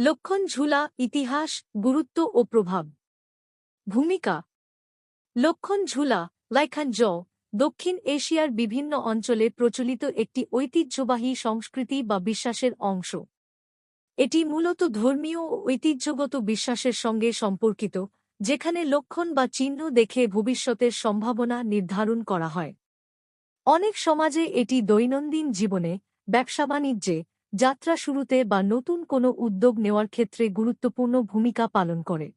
লক্ষণ ঝুলা, ইতিহাস, গুরুত্ব ও প্রভাব। ভূমিকা। লক্ষণ ঝুলা লাইখান জ দক্ষিণ এশিয়ার বিভিন্ন অঞ্চলে প্রচলিত একটি ঐতিহ্যবাহী সংস্কৃতি বা বিশ্বাসের অংশ। এটি মূলত ধর্মীয় ও ঐতিহ্যগত বিশ্বাসের সঙ্গে সম্পর্কিত, যেখানে লক্ষণ বা চিহ্ন দেখে ভবিষ্যতের সম্ভাবনা নির্ধারণ করা হয়। অনেক সমাজে এটি দৈনন্দিন জীবনে, ব্যবসা বাণিজ্যে যাত্রা শুরুতে বা নতুন কোনো উদ্যোগ নেওয়ার ক্ষেত্রে গুরুত্বপূর্ণ ভূমিকা পালন করে।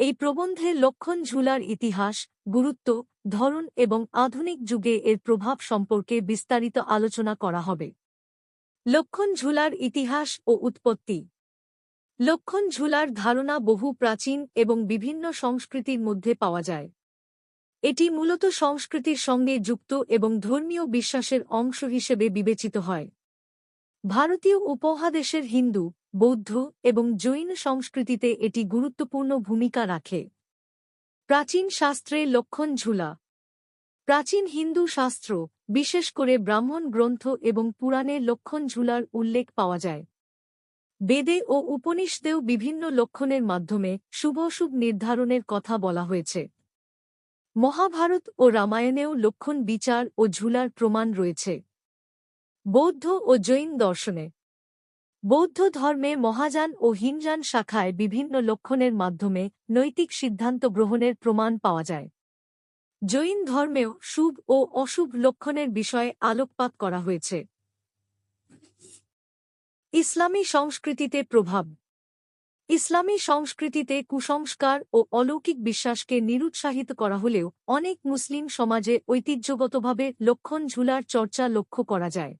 এই প্রবন্ধে লক্ষণ ঝুলার ইতিহাস, গুরুত্ব, ধরন এবং আধুনিক যুগে এর প্রভাব সম্পর্কে বিস্তারিত আলোচনা করা হবে। লক্ষণ ঝুলার ইতিহাস ও উৎপত্তি। লক্ষণ ঝুলার ধারণা বহু প্রাচীন এবং বিভিন্ন সংস্কৃতির মধ্যে পাওয়া যায়। এটি মূলত সংস্কৃতির সঙ্গে যুক্ত এবং ধর্মীয় বিশ্বাসের অংশ হিসেবে বিবেচিত হয়। ভারতীয় উপমহাদেশের হিন্দু, বৌদ্ধ এবং জৈন সংস্কৃতিতে এটি গুরুত্বপূর্ণ ভূমিকা রাখে। প্রাচীন শাস্ত্রে লক্ষণ ঝুলা। প্রাচীন হিন্দু শাস্ত্র, বিশেষ করে ব্রাহ্মণ গ্রন্থ এবং পুরাণে লক্ষণ ঝুলার উল্লেখ পাওয়া যায়। বেদে ও উপনিষদেও বিভিন্ন লক্ষণের মাধ্যমে শুভশুভ নির্ধারণের কথা বলা হয়েছে। মহাভারত ও রামায়ণেও লক্ষণ বিচার ও ঝুলার প্রমাণ রয়েছে। বৌদ্ধ ও জৈন দর্শনে। বৌদ্ধ ধর্মে মহাযান ও হিনযান শাখায় বিভিন্ন লক্ষণের মাধ্যমে নৈতিক সিদ্ধান্ত গ্রহণের প্রমাণ পাওয়া যায়। জৈন ধর্মেও শুভ ও অশুভ লক্ষণের বিষয়ে আলোকপাত করা হয়েছে। ইসলামী সংস্কৃতিতে প্রভাব। ইসলামী সংস্কৃতিতে কুসংস্কার ও অলৌকিক বিশ্বাসকে নিরুৎসাহিত করা হলেও অনেক মুসলিম সমাজে ঐতিহ্যগতভাবে লক্ষণ ঝুলার চর্চা লক্ষ্য করা যায়।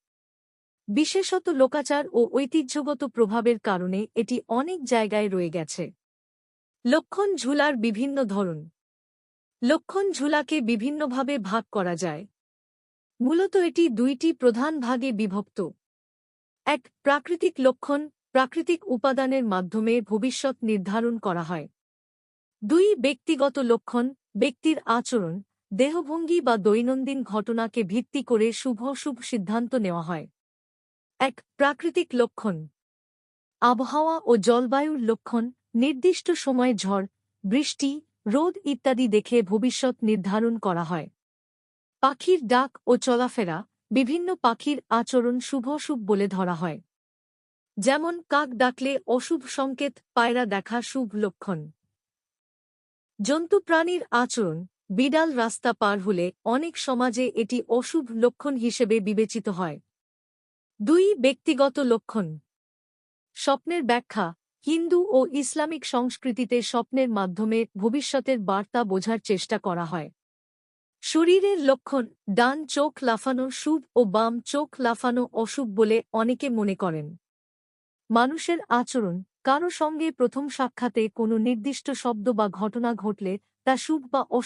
বিশেষত লোকাচার ও ঐতিহ্যগত প্রভাবের কারণে এটি অনেক জায়গায় রয়ে গেছে। লক্ষণ ঝুলার বিভিন্ন ধরন। লক্ষণ ঝুলাকে বিভিন্নভাবে ভাগ করা যায়। মূলত এটি দুইটি প্রধান ভাগে বিভক্ত। এক, প্রাকৃতিক লক্ষণ প্রাকৃতিক উপাদানের মাধ্যমে ভবিষ্যৎ নির্ধারণ করা হয়। দুই, ব্যক্তিগত লক্ষণ ব্যক্তির আচরণ, দেহভঙ্গি বা দৈনন্দিন ঘটনাকে ভিত্তি করে শুভ শুভ সিদ্ধান্ত নেওয়া হয়। এক প্রাকৃতিক লক্ষণ। আবহাওয়া ও জলবায়ুর লক্ষণ, নির্দিষ্ট সময়ে ঝড়, বৃষ্টি, রোদ ইত্যাদি দেখে ভবিষ্যৎ নির্ধারণ করা হয়। পাখির ডাক ও চলাফেরা, বিভিন্ন পাখির আচরণ শুভ বলে ধরা হয়। যেমন, কাক ডাকলে অশুভ সংকেত, পায়রা দেখা শুভ লক্ষণ। জন্তু প্রাণীর আচরণ, বিড়াল রাস্তা পার হলে অনেক সমাজে এটি অশুভ লক্ষণ হিসেবে বিবেচিত হয়। দুই ব্যক্তিগত লক্ষণ। স্বপ্নের ব্যাখ্যা, হিন্দু ও ইসলামিক সংস্কৃতিতে স্বপ্নের মাধ্যমে ভবিষ্যতের বার্তা বোঝার চেষ্টা করা হয়। শরীরের লক্ষণ, ডান চোখ লাফানো শুভ ও বাম চোখ লাফানো অশুভ বলে অনেকে মনে করেন। মানুষের আচরণ, কারও সঙ্গে প্রথম সাক্ষাতে কোনো নির্দিষ্ট শব্দ বা ঘটনা ঘটলে তা শুভ বা অশুভ